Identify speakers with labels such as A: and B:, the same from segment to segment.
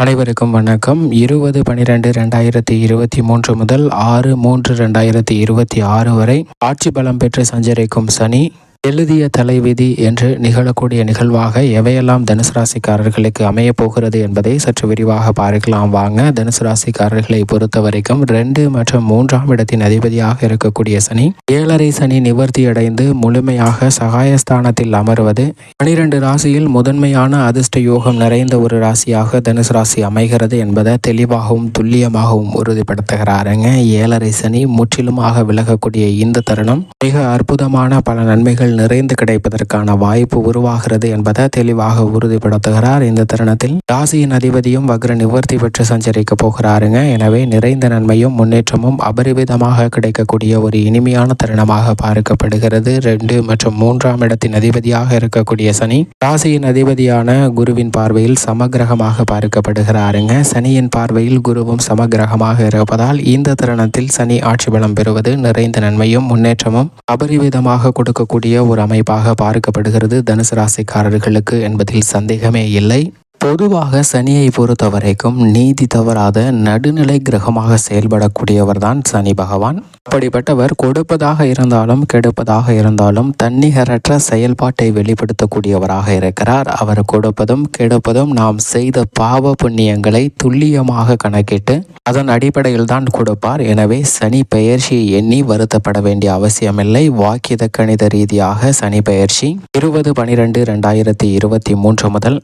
A: அனைவருக்கும் வணக்கம். இருபது பனிரெண்டு ரெண்டாயிரத்தி இருபத்தி மூன்று முதல் ஆறு மூன்று ரெண்டாயிரத்தி இருபத்தி ஆறு வரை ஆட்சி பலம் பெற்று சஞ்சரிக்கும் சனி. எழுதிய தலைவிதி என்று நிகழக்கூடிய நிகழ்வாக எவையெல்லாம் தனுசு ராசிக்காரர்களுக்கு அமைய போகிறது என்பதை சற்று விரிவாக பார்க்கலாம். வாங்க தனுசு ராசிக்காரர்களை பொறுத்த வரைக்கும் ரெண்டு மற்றும் மூன்றாம் இடத்தின் அதிபதியாக இருக்கக்கூடிய சனி ஏழரை சனி நிவர்த்தி அடைந்து முழுமையாக சகாயஸ்தானத்தில் அமர்வது. பனிரெண்டு ராசியில் முதன்மையான அதிர்ஷ்ட யோகம் நிறைந்த ஒரு ராசியாக தனுசு ராசி அமைகிறது என்பதை தெளிவாகவும் துல்லியமாகவும் உறுதிப்படுத்துகிறாருங்க. ஏழரை சனி முற்றிலுமாக விலகக்கூடிய இந்த தருணம். மிக அற்புதமான பல நன்மைகள் நிறைந்து கிடைப்பதற்கான வாய்ப்பு உருவாகிறது என்பதை தெளிவாக உறுதிப்படுத்துகிறார். இந்த தருணத்தில் ராசியின் அதிபதியும் வக்ர நிவர்த்தி பெற்று சஞ்சரிக்க போகிறாருங்க. எனவே நிறைந்த நன்மையும் முன்னேற்றமும் அபரிவிதமாக கிடைக்கக்கூடிய ஒரு இனிமையான தருணமாக பார்க்கப்படுகிறது. ரெண்டு மற்றும் மூன்றாம் இடத்தின் அதிபதியாக இருக்கக்கூடிய சனி ராசியின் அதிபதியான குருவின் பார்வையில் சமகிரகமாக பார்க்கப்படுகிறாருங்க. சனியின் பார்வையில் குருவும் சமகிரகமாக இருப்பதால் இந்த தருணத்தில் சனி ஆட்சி பலம் பெறுவது நிறைந்த நன்மையும் முன்னேற்றமும் அபரிவிதமாக கொடுக்கக்கூடிய ஒரு அமைப்பாக பார்க்கப்படுகிறது. தனுசு ராசிக்காரர்களுக்கு என்பதில் சந்தேகமே இல்லை. பொதுவாக சனியை பொறுத்த வரைக்கும் நீதி தவறாத நடுநிலை கிரகமாக செயல்படக்கூடியவர் தான் சனி பகவான். அப்படிப்பட்டவர் கொடுப்பதாக இருந்தாலும் கெடுப்பதாக இருந்தாலும் தன்னிகரற்ற செயல்பாட்டை வெளிப்படுத்தக்கூடியவராக இருக்கிறார். அவர் கொடுப்பதும் கெடுப்பதும் நாம் செய்த பாவ புண்ணியங்களை துல்லியமாக கணக்கிட்டு அதன் அடிப்படையில் தான் கொடுப்பார். எனவே சனி பெயர்ச்சியை எண்ணி வருத்தப்பட வேண்டிய அவசியமில்லை. வாக்கிய கணித ரீதியாக சனி பெயர்ச்சி இருபது பனிரெண்டு ரெண்டாயிரத்தி இருபத்தி மூன்று முதல்.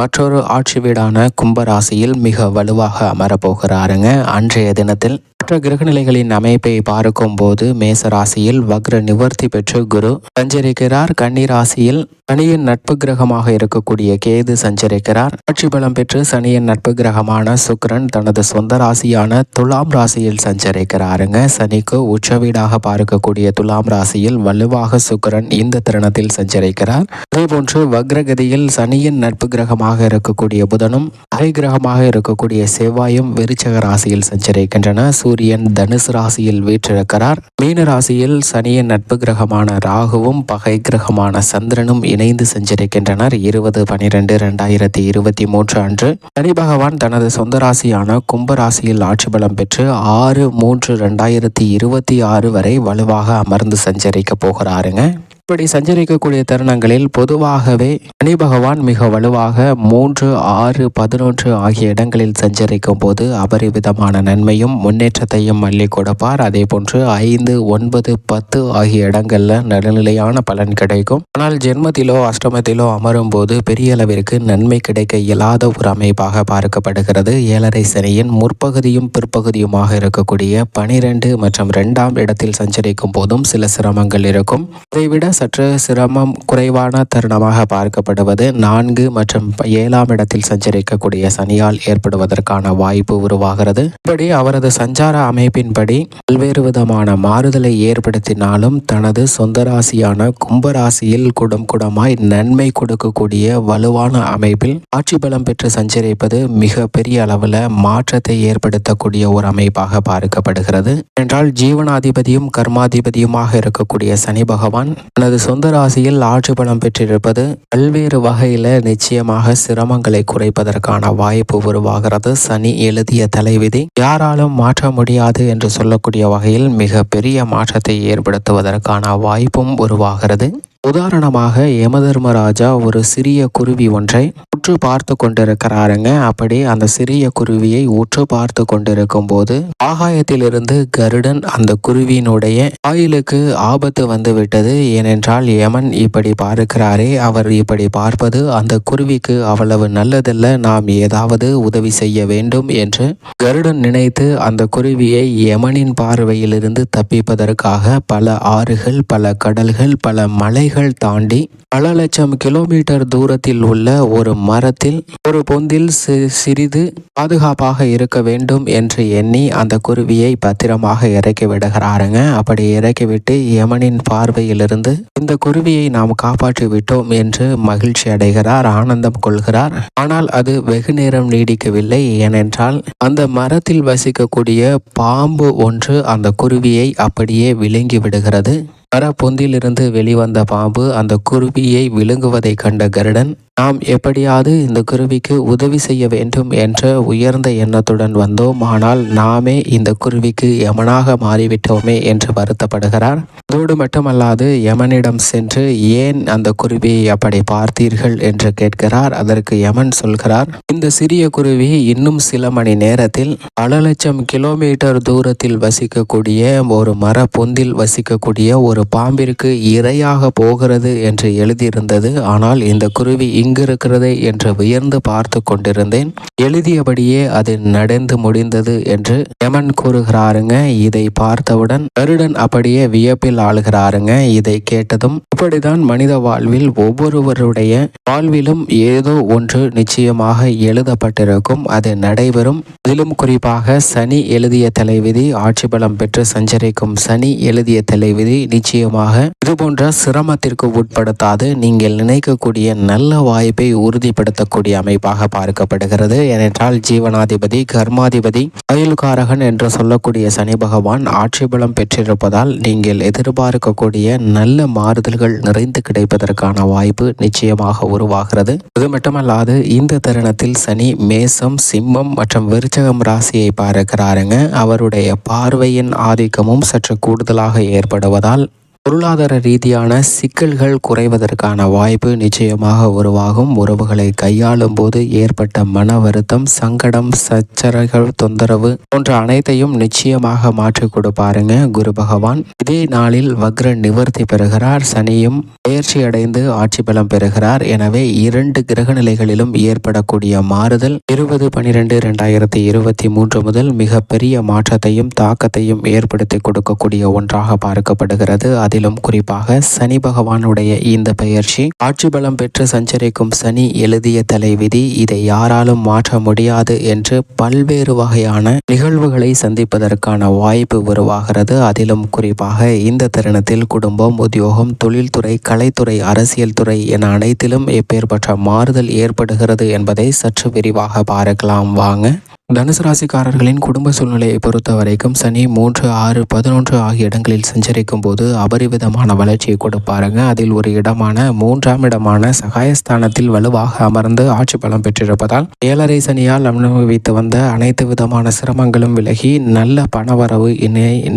A: மற்றொரு ஆட்சி வீடான கும்பராசியில் மிக வலுவாக அமரப்போகிறாருங்க அன்றைய தினத்தில் மற்ற கிரகநிலைகளின் அமைப்பை பார்க்கும் போது மேச ராசியில் வக்ர நிவர்த்தி பெற்று குரு சஞ்சரிக்கிறார். கன்னி ராசியில் சனியின் நட்பு கிரகமாக இருக்கக்கூடிய கேது சஞ்சரிக்கிறார். ஆட்சி பலம் பெற்று சனியின் நட்பு கிரகமான சுக்கரன் தனது சொந்த ராசியான துலாம் ராசியில் சஞ்சரிக்கிறாருங்க. சனிக்கு உச்ச வீடாக பார்க்கக்கூடிய துலாம் ராசியில் வலுவாக சுக்கரன் இந்த தருணத்தில் சஞ்சரிக்கிறார். அதேபோன்று வக்ரகதியில் சனியின் நட்பு கிரகமாக இருக்கக்கூடிய புதனும் அரை கிரகமாக இருக்கக்கூடிய செவ்வாயும் விருச்சக ராசியில் சஞ்சரிக்கின்றன. சூரியன் தனுசு ராசியில் வீற்றிருக்கிறார். மீன ராசியில் சனியின் நட்பு கிரகமான ராகுவும் பகை கிரகமான சந்திரனும் இணைந்து சஞ்சரிக்கின்றனர். இருபது பனிரெண்டு இரண்டாயிரத்தி இருபத்தி மூன்று அன்று சனி பகவான் தனது சொந்த ராசியான கும்ப ராசியில் ஆட்சி பலம் பெற்று ஆறு மூன்று இரண்டாயிரத்தி இருபத்தி ஆறு வரை வலுவாக அமர்ந்து சஞ்சரிக்க போகிறாருங்க. இப்படி சஞ்சரிக்கக்கூடிய தருணங்களில் பொதுவாகவே சனி பகவான் மிக வலுவாக மூன்று ஆறு பதினொன்று ஆகிய இடங்களில் சஞ்சரிக்கும் போது அபரிவிதமான நன்மையும் முன்னேற்றத்தையும் மல்லி கொடுப்பார். அதே போன்று ஐந்து ஒன்பது பத்து ஆகிய இடங்கள்ல நடுநிலையான பலன் கிடைக்கும். ஆனால் ஜென்மத்திலோ அஷ்டமத்திலோ அமரும் போது பெரிய அளவிற்கு நன்மை கிடைக்க இயலாத ஒரு அமைப்பாக பார்க்கப்படுகிறது. ஏழரை சனியின் முற்பகுதியும் பிற்பகுதியுமாக இருக்கக்கூடிய பனிரெண்டு மற்றும் இரண்டாம் இடத்தில் சஞ்சரிக்கும் போதும் சில சிரமங்கள் இருக்கும். அதைவிட சற்று சிரமம் குறைவான தருணமாக பார்க்கப்படுவது நான்கு மற்றும் ஏழாம் இடத்தில் சஞ்சரிக்கக்கூடிய சனியால் ஏற்படுவதற்கான வாய்ப்பு உருவாகிறது. இப்படி அவரது சஞ்சார அமைப்பின்படி பல்வேறு விதமான மாறுதலை ஏற்படுத்தினாலும் தனது சொந்த ராசியான கும்பராசியில் குடம் குடமாய் நன்மை கொடுக்கக்கூடிய வலுவான அமைப்பில் ஆட்சி பலம் பெற்று சஞ்சரிப்பது மிக பெரிய அளவில் மாற்றத்தை ஏற்படுத்தக்கூடிய ஒரு அமைப்பாக பார்க்கப்படுகிறது. என்றால் ஜீவனாதிபதியும் கர்மாதிபதியுமாக இருக்கக்கூடிய சனி பகவான் தனது சொந்த ராசியில் ஆட்சி பலம் பெற்றிருப்பது பல்வேறு வகையில் நிச்சயமாக சிரமங்களை குறைப்பதற்கான வாய்ப்பு உருவாகிறது. சனி எழுதிய தலைவிதி யாராலும் மாற்ற முடியாது என்று சொல்லக்கூடிய வகையில் மிக பெரிய மாற்றத்தை ஏற்படுத்துவதற்கான வாய்ப்பும் உருவாகிறது. உதாரணமாக யமதர்மராஜா ஒரு சிறிய குருவி ஒன்றை உற்று பார்த்து கொண்டிருக்கிறாருங்க. அப்படி அந்த சிறிய குருவியை உற்று பார்த்து கொண்டிருக்கும் போது ஆகாயத்திலிருந்து கருடன் அந்த குருவியினுடைய ஆயிலுக்கு ஆபத்து வந்து விட்டது ஏனென்றால் யமன் இப்படி பார்க்கிறாரே அவர் இப்படி பார்ப்பது அந்த குருவிக்கு அவ்வளவு நல்லதல்ல. நாம் ஏதாவது உதவி செய்ய வேண்டும் என்று கருடன் நினைத்து அந்த குருவியை யமனின் பார்வையிலிருந்து தப்பிப்பதற்காக பல ஆறுகள் பல கடல்கள் பல மலைகள் மலைகள் தாண்டி பல லட்சம் கிலோமீட்டர் தூரத்தில் உள்ள ஒரு மரத்தில் ஒரு பொந்தில் சிறிது பாதுகாப்பாக இருக்க வேண்டும் என்று எண்ணி அந்த குருவியை பத்திரமாக இறக்கி விடுகிறாருங்க. அப்படி இறக்கிவிட்டு யமனின் பார்வையிலிருந்து இந்த குருவியை நாம் காப்பாற்றி விட்டோம் என்று மகிழ்ச்சி அடைகிறார் ஆனந்தம் கொள்கிறார். ஆனால் அது வெகு நேரம் நீடிக்கவில்லை. ஏனென்றால் அந்த மரத்தில் வசிக்கக்கூடிய பாம்பு ஒன்று அந்த குருவியை அப்படியே விழுங்கி விடுகிறது. மர பொந்திலிருந்து வெளிவந்த பாம்பு அந்த குருவியை விழுங்குவதைக் கண்ட கருடன் நாம் எப்படியாவது இந்த குருவிக்கு உதவி செய்ய வேண்டும் என்ற உயர்ந்த எண்ணத்துடன் வந்தோம். ஆனால் நாமே இந்த குருவிக்கு யமனாக மாறிவிட்டோமே என்று வருத்தப்படுகிறார். அதோடு மட்டுமல்லாது யமனிடம் சென்று ஏன் அந்த குருவியை அப்படி பார்த்தீர்கள் என்று கேட்கிறார். அதற்கு யமன் சொல்கிறார் இந்த சிறிய குருவி இன்னும் சில மணி நேரத்தில் பல லட்சம் கிலோமீட்டர் தூரத்தில் வசிக்கக்கூடிய ஒரு மர பொந்தில் வசிக்கக்கூடிய ஒரு பாம்பிற்கு இரையாக போகிறது என்று எழுதியிருந்தது. ஆனால் இந்த குருவி இங்கிருக்கிறதே என்று உயர்ந்து பார்த்து கொண்டிருந்தேன். எழுதியபடியே அது நடந்து முடிந்தது என்று யமன் கூறுகிறாருங்க. இதை பார்த்தவுடன் கருடன் அப்படியே வியப்பில் ஆளுகிறாருங்க. இதை கேட்டதும் இப்படிதான் மனித வாழ்வில் ஒவ்வொருவருடைய வாழ்விலும் ஏதோ ஒன்று நிச்சயமாக எழுதப்பட்டிருக்கும். அது நடைபெறும். அதிலும் குறிப்பாக சனி எழுதிய தலைவிதி ஆட்சி பலம் பெற்று சஞ்சரிக்கும் சனி எழுதிய தலைவிதி நிச்சயமாக இதுபோன்ற சிரமத்திற்கு உட்படுத்தாது. நீங்கள் நினைக்கக்கூடிய நல்ல வாய்ப்பை உறுதிப்படுத்தக்கூடிய அமைப்பாக பார்க்கப்படுகிறது. ஏனென்றால் ஜீவனாதிபதி கர்மாதிபதி அயல்காரகன் என்று சொல்லக்கூடிய சனி பகவான் ஆட்சி பலம் பெற்றிருப்பதால் நீங்கள் எதிர்பார்க்கக்கூடிய நல்ல மாறுதல்கள் நிறைந்து கிடைப்பதற்கான வாய்ப்பு நிச்சயமாக உருவாகிறது. அது மட்டுமல்லாது இந்த தருணத்தில் சனி மேசம் சிம்மம் மற்றும் விருச்சகம் ராசியை பார்க்கிறாருங்க. அவருடைய பார்வையின் ஆதிக்கமும் சற்று கூடுதலாக ஏற்படுவதால் பொருளாதார ரீதியான சிக்கல்கள் குறைவதற்கான வாய்ப்பு நிச்சயமாக உருவாகும். உறவுகளை கையாளும் போது ஏற்பட்ட மன வருத்தம் சங்கடம் சச்சரகள் தொந்தரவு போன்ற அனைத்தையும் நிச்சயமாக மாற்றி கொடுப்பாருங்க குரு பகவான். இதே நாளில் வக்ர நிவர்த்தி பெறுகிறார். சனியும் பயிற்சி அடைந்து ஆட்சி பலம் பெறுகிறார். எனவே இரண்டு கிரக நிலைகளிலும் ஏற்படக்கூடிய மாறுதல் இருபது பனிரெண்டு இரண்டாயிரத்தி இருபத்தி மூன்று முதல் மிகப்பெரிய மாற்றத்தையும் தாக்கத்தையும் ஏற்படுத்தி கொடுக்கக்கூடிய ஒன்றாக பார்க்கப்படுகிறது. அதிலும் குறிப்பாக சனி பகவானுடைய இந்த பெயர்ச்சி ஆட்சி பலம் பெற்று சஞ்சரிக்கும் சனி எழுதிய தலைவிதி இதை யாராலும் மாற்ற முடியாது என்று பல்வேறு வகையான நிகழ்வுகளை சந்திப்பதற்கான வாய்ப்பு உருவாகிறது. அதிலும் குறிப்பாக இந்த தருணத்தில் குடும்பம் உத்தியோகம் தொழில்துறை கலைத்துறை அரசியல் துறை என அனைத்திலும் எப்பேற்பட்ட மாறுதல் ஏற்படுகிறது என்பதை சற்று விரிவாக பார்க்கலாம். வாங்க. தனுசு ராசிக்காரர்களின் குடும்ப சூழ்நிலையை பொறுத்த வரைக்கும் சனி மூன்று ஆறு பதினொன்று ஆகிய இடங்களில் சஞ்சரிக்கும் போது அபரிவிதமான வளர்ச்சியை கொடுப்பாருங்க. அதில் ஒரு இடமான மூன்றாம் இடமான சகாயஸ்தானத்தில் வலுவாக அமர்ந்து ஆட்சி பலம் பெற்றிருப்பதால் ஏழரை சனியால் அனுபவித்து வந்த அனைத்து விதமான சிரமங்களும் விலகி நல்ல பணவரவு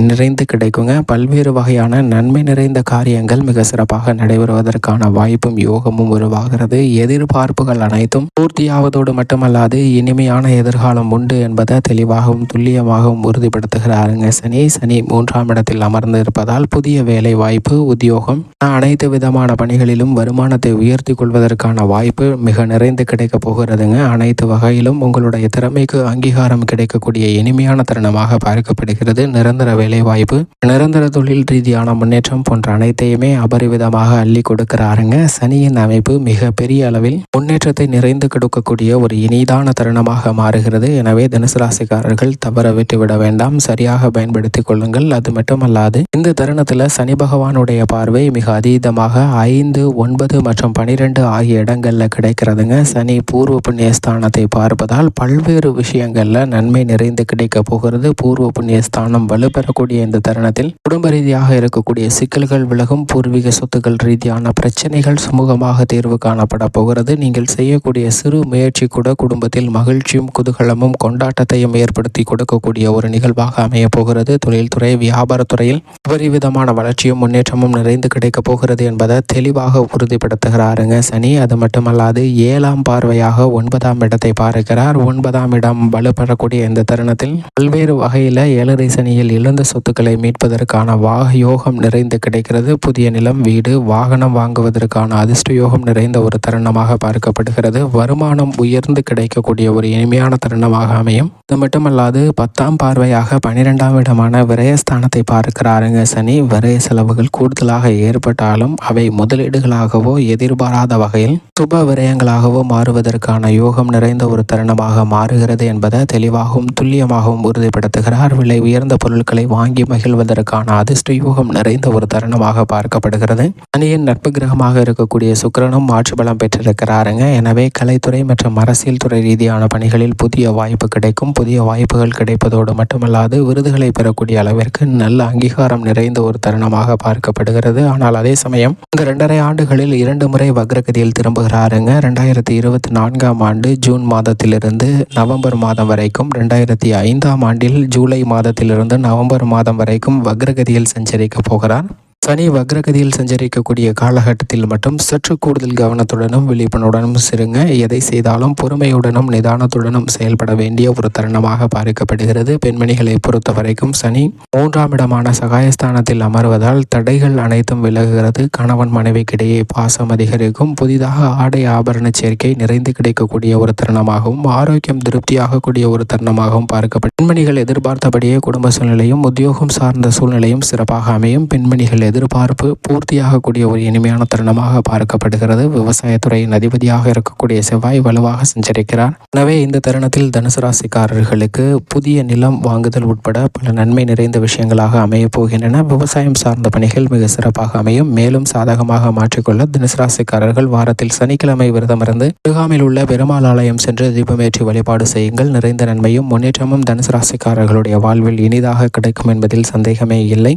A: நிறைந்து கிடைக்குங்க. பல்வேறு வகையான நன்மை நிறைந்த காரியங்கள் மிக சிறப்பாக நடைபெறுவதற்கான வாய்ப்பும் யோகமும் உருவாகிறது. எதிர்பார்ப்புகள் அனைத்தும் பூர்த்தியாவதோடு மட்டுமல்லாது இனிமையான எதிர்காலம் உண்டு என்பதை தெளிவாகவும் துல்லியமாகவும் உறுதிப்படுத்துகிறாருங்க. சனி சனி மூன்றாம் இடத்தில் அமர்ந்து இருப்பதால் புதிய வேலை வாய்ப்பு உத்தியோகம் அனைத்து விதமான பணிகளிலும் வருமானத்தை உயர்த்தி கொள்வதற்கான வாய்ப்பு மிக நிறைந்து கிடைக்கப் போகிறதுங்க. அனைத்து வகையிலும் உங்களுடைய திறமைக்கு அங்கீகாரம் கிடைக்கக்கூடிய இனிமையான தருணமாக பார்க்கப்படுகிறது. நிரந்தர வேலை வாய்ப்பு நிரந்தர தொழில் ரீதியான முன்னேற்றம் போன்ற அனைத்தையுமே அபரிவிதமாக அள்ளி கொடுக்கிறாருங்க. சனியின் அமைப்பு மிக பெரிய அளவில் முன்னேற்றத்தை நிறைந்து கொடுக்கக்கூடிய ஒரு இனிதான தருணமாக மாறுகிறது. எனவே தனுசு ராசிக்காரர்கள் தவற விட்டுவிட வேண்டாம். சரியாக பயன்படுத்திக் கொள்ளுங்கள். அது மட்டுமல்லாது இந்த தருணத்தில் சனி பகவானுடைய பார்வை மிக அதீதமாக ஐந்து ஒன்பது மற்றும் பனிரெண்டு ஆகிய இடங்கள்ல கிடைக்கிறதுங்க. சனி பூர்வ புண்ணியஸ்தானத்தை பார்ப்பதால் பல்வேறு விஷயங்கள்ல நன்மை நிறைந்து கிடைக்க போகிறது. பூர்வ புண்ணியஸ்தானம் வலுப்பெறக்கூடிய இந்த தருணத்தில் குடும்ப ரீதியாக இருக்கக்கூடிய சிக்கல்கள் விலகும். பூர்வீக சொத்துக்கள் ரீதியான பிரச்சனைகள் சுமூகமாக தீர்வு காணப்பட போகிறது. நீங்கள் செய்யக்கூடிய சிறு முயற்சி கூட குடும்பத்தில் மகிழ்ச்சியும் குதூகலமும் கொண்டாட்டத்தையும் ஏற்படுத்தி கொடுக்கக்கூடிய ஒரு நிகழ்வாக அமையப் போகிறது. தொழில்துறை வியாபாரத்துறையில் விதமான வளர்ச்சியும் முன்னேற்றமும் நிறைந்து கிடைக்கப் போகிறது என்பதை தெளிவாக உறுதிப்படுத்துகிறாருங்க சனி. அது மட்டுமல்லாது ஏழாம் பார்வையாக ஒன்பதாம் இடத்தை பார்க்கிறார். ஒன்பதாம் இடம் வலுப்பெறக்கூடிய இந்த தருணத்தில் பல்வேறு வகையில் ஏழரை சனியில் இழந்த சொத்துக்களை மீட்பதற்கான வாக யோகம் நிறைந்து கிடைக்கிறது. புதிய நிலம் வீடு வாகனம் வாங்குவதற்கான அதிர்ஷ்ட யோகம் நிறைந்த ஒரு தருணமாக பார்க்கப்படுகிறது. வருமானம் உயர்ந்து கிடைக்கக்கூடிய ஒரு இனிமையான தருணமாக அமையும் இது மட்டுமல்லாது பத்தாம் பார்வையாக பனிரெண்டாம் இடமான விரயஸ்தானத்தை பார்க்கிறாருங்க சனி. விரய செலவுகள் கூடுதலாக ஏற்பட்டாலும் அவை முதலீடுகளாகவோ எதிர்பாராத வகையில் சுப விரயங்களாகவோ மாறுவதற்கான யோகம் நிறைந்த ஒரு தருணமாக மாறுகிறது என்பதை தெளிவாகவும் துல்லியமாகவும் உறுதிப்படுத்துகிறார். விலை உயர்ந்த பொருட்களை வாங்கி மகிழ்வதற்கான அதிர்ஷ்ட யோகம் நிறைந்த ஒரு தருணமாக பார்க்கப்படுகிறது. சனியின் நட்பு கிரகமாக இருக்கக்கூடிய சுக்கரனும் ஆட்சி பலம் பெற்றிருக்கிறாருங்க. எனவே கலைத்துறை மற்றும் அரசியல் துறை ரீதியான பணிகளில் புதிய வாய்ப்பு வாய்ப்பு கிடைக்கும். புதிய வாய்ப்புகள் கிடைப்பதோடு மட்டுமல்லாது விருதுகளை பெறக்கூடிய அளவிற்கு நல்ல அங்கீகாரம் நிறைந்த ஒரு தருணமாக பார்க்கப்படுகிறது. ஆனால் அதே சமயம் இந்த இரண்டரை ஆண்டுகளில் இரண்டு முறை வக்ரகதியில் திரும்புகிறாருங்க. ரெண்டாயிரத்தி இருபத்தி நான்காம் ஆண்டு ஜூன் மாதத்திலிருந்து நவம்பர் மாதம் வரைக்கும் ரெண்டாயிரத்தி ஐந்தாம் ஆண்டில் ஜூலை மாதத்திலிருந்து நவம்பர் மாதம் வரைக்கும் வக்ரகதியில் சஞ்சரிக்க போகிறார். சனி வக்ரகதியில் சஞ்சரிக்கக்கூடிய காலகட்டத்தில் மட்டும் சற்று கூடுதல் கவனத்துடனும் விழிப்புணர்வுடனும் சிறுங்க. எதை செய்தாலும் பொறுமையுடனும் நிதானத்துடனும் செயல்பட வேண்டிய ஒரு தருணமாக பார்க்கப்படுகிறது. பெண்மணிகளை பொறுத்த வரைக்கும் சனி மூன்றாம் இடமான சகாயஸ்தானத்தில் அமர்வதால் தடைகள் அனைத்தும் விலகுகிறது. கணவன் மனைவிக்கிடையே பாசம் அதிகரிக்கும். புதிதாக ஆடை ஆபரண சேர்க்கை நிறைந்து கிடைக்கக்கூடிய ஒரு தருணமாகவும் ஆரோக்கியம் திருப்தியாகக்கூடிய ஒரு தருணமாகவும் பார்க்கப்படும். பெண்மணிகள் எதிர்பார்த்தபடியே குடும்ப சூழ்நிலையும் உத்தியோகம் சார்ந்த சூழ்நிலையும் சிறப்பாக அமையும். பெண்மணிகள் எதிர்பார்ப்பு பூர்த்தியாகக்கூடிய ஒரு இனிமையான தருணமாக பார்க்கப்படுகிறது. விவசாயத்துறையின் அதிபதியாக இருக்கக்கூடிய செவ்வாய் வலுவாக சஞ்சரிக்கிறார். எனவே இந்த தருணத்தில் தனுசு ராசிக்காரர்களுக்கு புதிய நிலம் வாங்குதல் உட்பட பல நன்மை நிறைந்த விஷயங்களாக அமையப் போகின்றன. விவசாயம் சார்ந்த பணிகள் மிக சிறப்பாக அமையும். மேலும் சாதகமாக மாற்றிக்கொள்ள தனுசு ராசிக்காரர்கள் வாரத்தில் சனிக்கிழமை விரதமிருந்து அருகாமையில் உள்ள பெருமாள் ஆலயம் சென்று தீபமேற்றி வழிபாடு செய்யுங்கள். நிறைந்த நன்மையும் முன்னேற்றமும் தனுசு ராசிக்காரர்களுடைய வாழ்வில் இனிதாக கிடைக்கும் என்பதில் சந்தேகமே இல்லை.